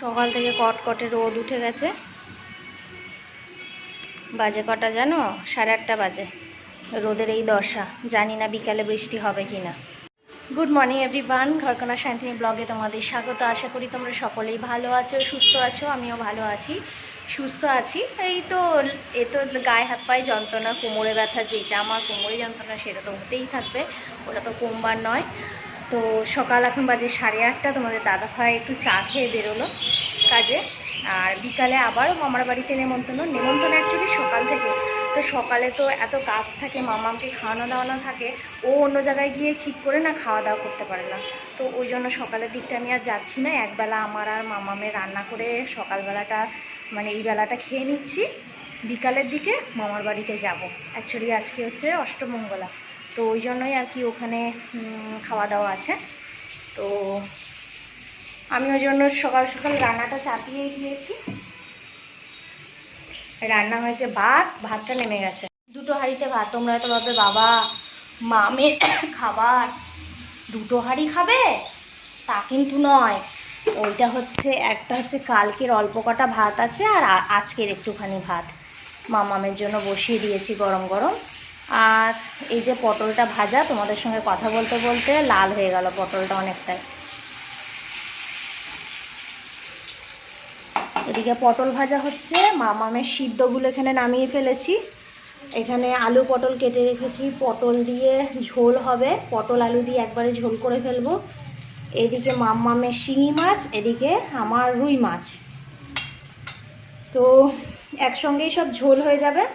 সকাল থেকে কটকটে রোদ উঠে গেছে। বাজে কটা জানো? সাড়ে আটটা বাজে। রোদের এই দশা, জানি না বিকালে বৃষ্টি হবে কি না গুড মর্নিং এভরিওয়ান ঘরকোনা শান্তিনী ব্লগে তোমাদের স্বাগত। আশা করি তোমরা সকলেই ভালো আছো, সুস্থ আছো, আমিও ভালো আছি। সুস্থ আছি। এই তো, এ তো গায়ে হাত পায়ে যন্ত্রণা, কোমরে ব্যথা, যেটা আমার কোমরে যন্ত্রণা, সেটা তো হতেই থাকবে। ওটা তো কমবার নয়। তো সকাল এখন বাজে সাড়ে আটটা, তোমাদের দাদা ভাই একটু চা খেয়ে বেরোলো কাজে। আর বিকালে আবারও মামার বাড়িতে নেমন্তন্ন। নেমন্তন্ন অ্যাকচুয়ালি সকাল থেকে। তো সকালে তো এত কাজ থাকে, মামাকে খাওয়ানো দাওয়ানো থাকে, ও অন্য জায়গায় গিয়ে ঠিক করে না খাওয়া দাওয়া করতে পারে না। তো ওই জন্য সকালের দিকটা আমি আর যাচ্ছি না। একবেলা আমার আর মামামের রান্না করে সকালবেলাটা মানে এই বেলাটা খেয়ে নিচ্ছি। বিকালের দিকে মামার বাড়িতে যাব। অ্যাকচুয়ালি আজকে হচ্ছে অষ্টমঙ্গলা। তো ওই জন্যই আর কি ওখানে খাওয়া দাওয়া আছে। তো আমি ওই জন্য সকাল সকাল রান্নাটা চাপিয়ে দিয়েছি। রান্না হয়েছে ভাত, ভাতটা নেমে গেছে। দুটো হাঁড়িতে ভাত, তোমরা তো ভাববে, বাবা, মামের খাবার। দুটো হাঁড়ি খাবে? তা কিন্তু নয়। ওইটা হচ্ছে, একটা হচ্ছে কালকের অল্প কটা ভাত আছে, আর আজকের একটুখানি ভাত। মামামের জন্য বসিয়ে দিয়েছি গরম গরম। আর এই যে পটলটা ভাজা, তোমাদের সঙ্গে কথা বলতে বলতে লাল হয়ে গেল পটলটা অনেকটাই। এদিকে পটল ভাজা হচ্ছে, মামামের সিদ্ধগুলো এখানে নামিয়ে ফেলেছি। এখানে আলু পটল কেটে রেখেছি, পটল দিয়ে ঝোল হবে। পটল আলু দিয়ে একবারে ঝোল করে ফেলব। এদিকে মামামের শিঙি মাছ, এদিকে আমার রুই মাছ। তো একসঙ্গেই সব ঝোল হয়ে যাবে।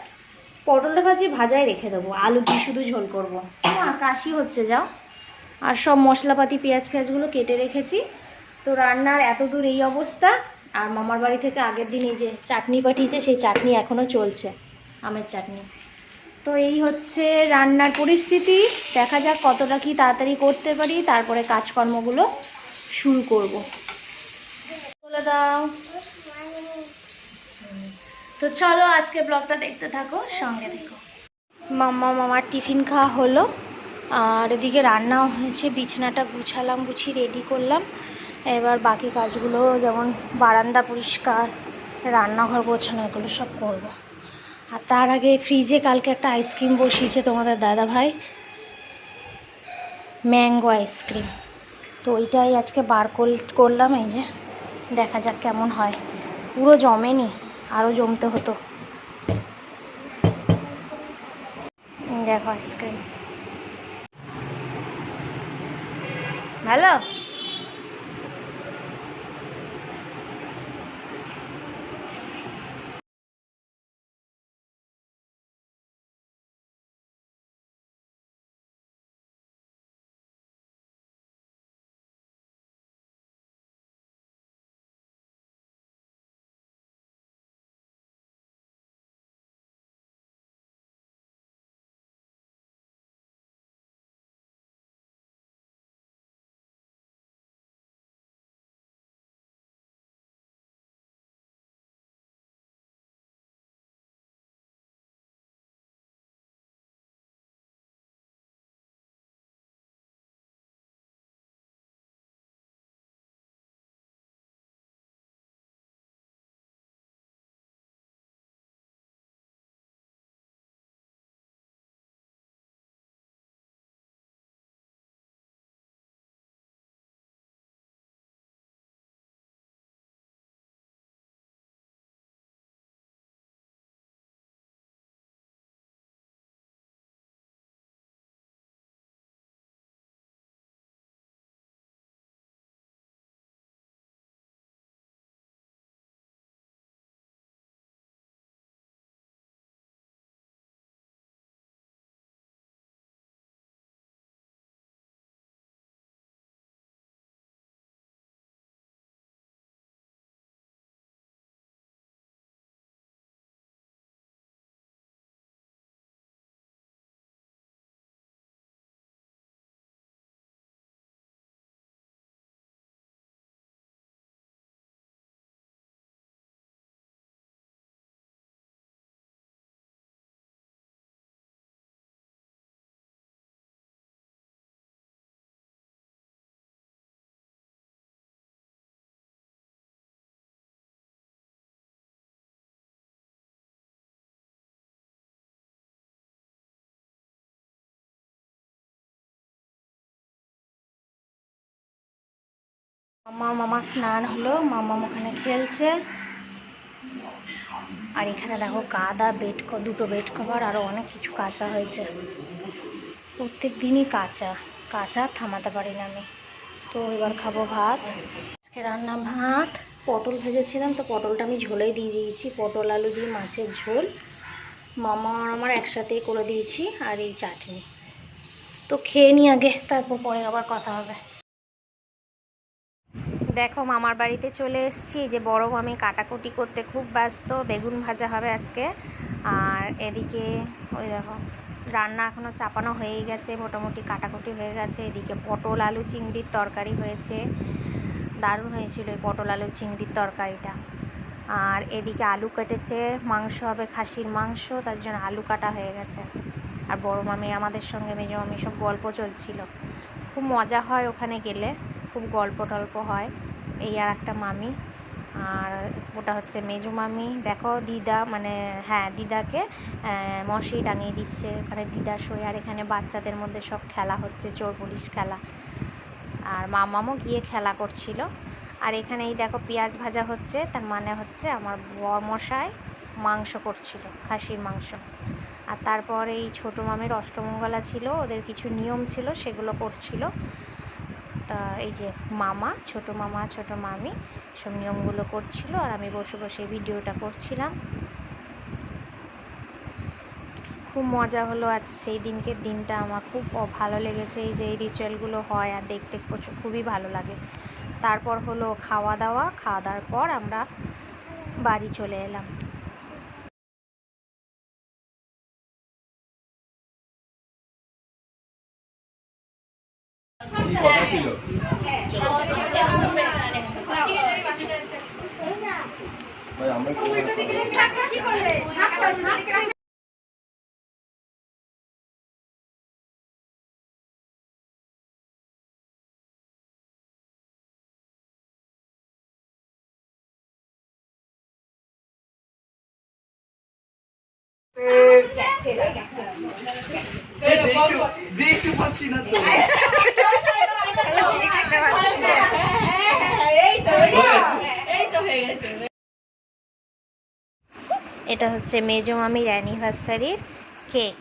পটলটা ভাজি, ভাজায় রেখে দেবো। আলু দিয়ে শুধু ঝোল করব। কাশি হচ্ছে, যাও। আর সব মশলাপাতি, পেঁয়াজ ফেঁয়াজগুলো কেটে রেখেছি। তো রান্নার এত দূর এই অবস্থা। আর মামার বাড়ি থেকে আগের দিন এই যে চাটনি পাঠিয়েছে, সেই চাটনি এখনও চলছে, আমের চাটনি। তো এই হচ্ছে রান্নার পরিস্থিতি। দেখা যাক কতটা কি তাড়াতাড়ি করতে পারি। তারপরে কাজকর্মগুলো শুরু করব। বলে দাও। তো চলো আজকে ব্লগটা দেখতে থাকো, সঙ্গে দেখো মাম্মা, মামার টিফিন খাওয়া হলো। আর এদিকে রান্নাও হয়েছে, বিছানাটা গুছালাম, গুছিয়ে রেডি করলাম। এবার বাকি কাজগুলো যেমন বারান্দা পরিষ্কার, রান্নাঘর গোছানো, এগুলো সব করব। আর তার আগে ফ্রিজে কালকে একটা আইসক্রিম বসিয়েছে তোমাদের দাদা ভাই। ম্যাঙ্গো আইসক্রিম তো ওইটাই আজকে বার কর- করলাম, এই যে দেখা যাক কেমন হয়। পুরো জমেনি। আরও জমতে হতো। দেখো আইসক্রিম। ভালো? মামা মামা স্নান হলো, মামা ওখানে খেলছে। আর এখানে দেখো কাদা, বেড দুটো বেড কভার আরও অনেক কিছু কাঁচা হয়েছে। প্রত্যেক দিনই কাঁচা কাঁচা থামাতে পারি না আমি। তো এবার খাব ভাত। আজকে রান্না ভাত, পটল ভেজেছিলাম, তো পটলটা আমি ঝোলেই দিয়ে দিয়েছি। পটল, আলু দিয়ে মাছের ঝোল। মামা আর আমার একসাথেই করে দিয়েছি, আর এই চাটনি। তো খেয়ে নি আগে, তারপর পরে আবার কথা হবে। দেখো, মামার বাড়িতে চলে এসেছি। যে বড় আমি কাটাকুটি করতে খুব ব্যস্ত, বেগুন ভাজা হবে আজকে। আর এদিকে ওই দেখো, রান্না এখনও চাপানো হয়েই গেছে, মোটামুটি কাটাকুটি হয়ে গেছে। এদিকে পটল, আলু, চিংড়ির তরকারি হয়েছে। দারুণ হয়েছিল এই পটল, আলু, চিংড়ির তরকারিটা। আর এদিকে আলু কেটেছে, মাংস হবে খাসির মাংস, তার জন্য আলু কাটা হয়ে গেছে। আর বড় মামি আমাদের সঙ্গে, মেজো মামি সব গল্প চলছিল। খুব মজা হয় ওখানে গেলে, খুব গল্প টল্প হয়। এই আর একটা মামি। আর ওটা হচ্ছে মেজো মামি। দেখো দিদা মানে হ্যাঁ দিদাকে মশারি টাঙিয়ে দিচ্ছে। ওখানে দিদা শোয়, আর এখানে বাচ্চাদের মধ্যে সব খেলা হচ্ছে, চোর পুলিশ খেলা। আর মামামও গিয়ে খেলা করছিল। আর এখানে এই দেখো পেঁয়াজ ভাজা হচ্ছে, তার মানে হচ্ছে আমার বরমশাই মাংস করছিল, খাসির মাংস। আর তারপর এই ছোটো মামের অষ্টমঙ্গলা ছিল, ওদের কিছু নিয়ম ছিল, সেগুলো করছিল। এই যে মামা, ছোট মামা, ছোট মামি, সব নিয়মগুলো করছিল আর আমি বসে বসে ভিডিওটা করছিলাম। খুব মজা হলো আজ সেই দিনকে দিনটা, আমার খুব ভালো লেগেছে এই যে এই রিচুয়ালগুলো হয় আর দেখতে প্রচুর খুবই ভালো লাগে। তারপর হলো খাওয়া দাওয়া, খাওয়া দাওয়ার পর আমরা বাড়ি চলে এলাম। কথা ছিল ভাই আমরা দেখতে পাচ্ছি না তো এটা হচ্ছে মেজো মামির অ্যানিভার্সারির কেক।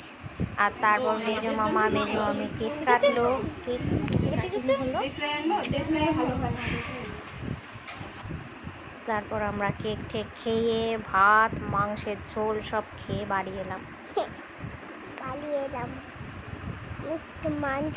আর তারপর মেজো মামা, মেজো মামি কেক কাটলো। তারপর আমরা কেক ঠেক খেয়ে, ভাত, মাংসের ঝোল সব খেয়ে বাড়ি এলাম। পালিয়ে এলাম। মাংস